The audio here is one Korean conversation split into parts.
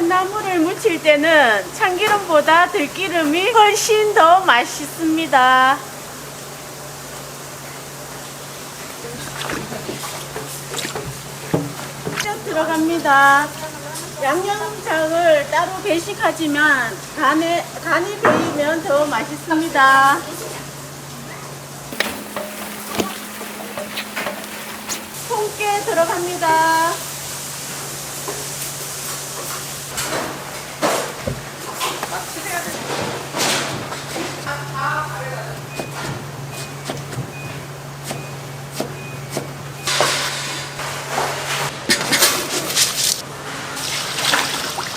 참기름을 묻힐 때는 참기름보다 들기름이 훨씬 더 맛있습니다. 쭉 들어갑니다. 양념장을 따로 배식하지만 간에, 간이 배이면 더 맛있습니다. 통깨 들어갑니다.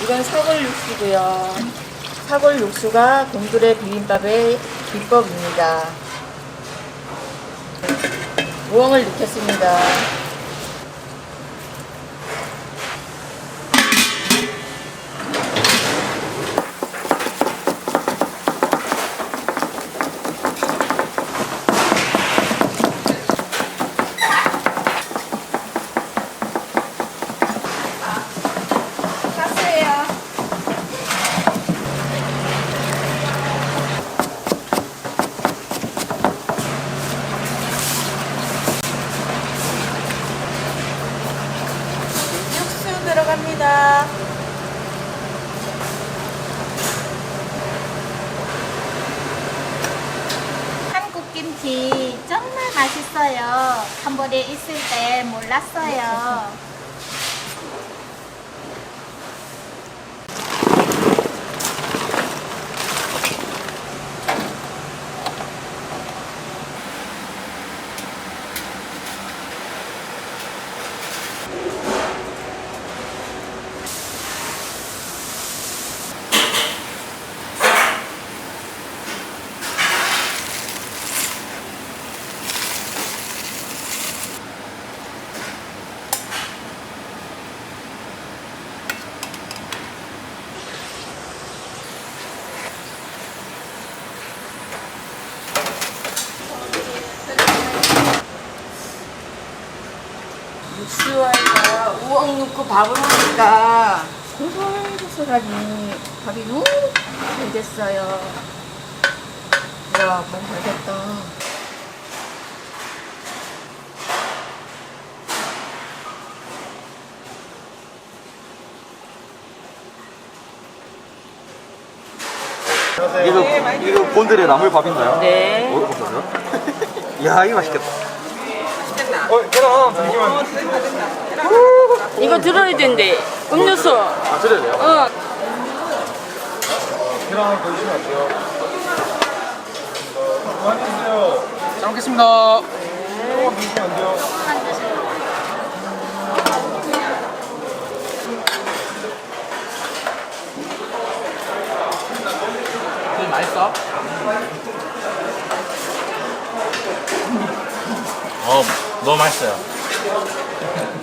이건 육수고요. 사골 육수가 곰돌의 비빔밥의 비법입니다. 우엉을 넣겠습니다. 김치 정말 맛있어요. 캄보디아에 있을 때 몰랐어요. 육수에다가 우엉 넣고 밥을 하니까 고소고소하니 밥이 너무 잘 됐어요. 와, 밥잘 됐다. 이거 이거 곤드레 나물밥인가요? 네. 먹어보세요. 이야 이거 맛있겠다. 이거 들어야 된대. 음료수. 아 드려야 돼요? 어. 잘 먹겠습니다. 맛있어? 어, 너무 맛있어요.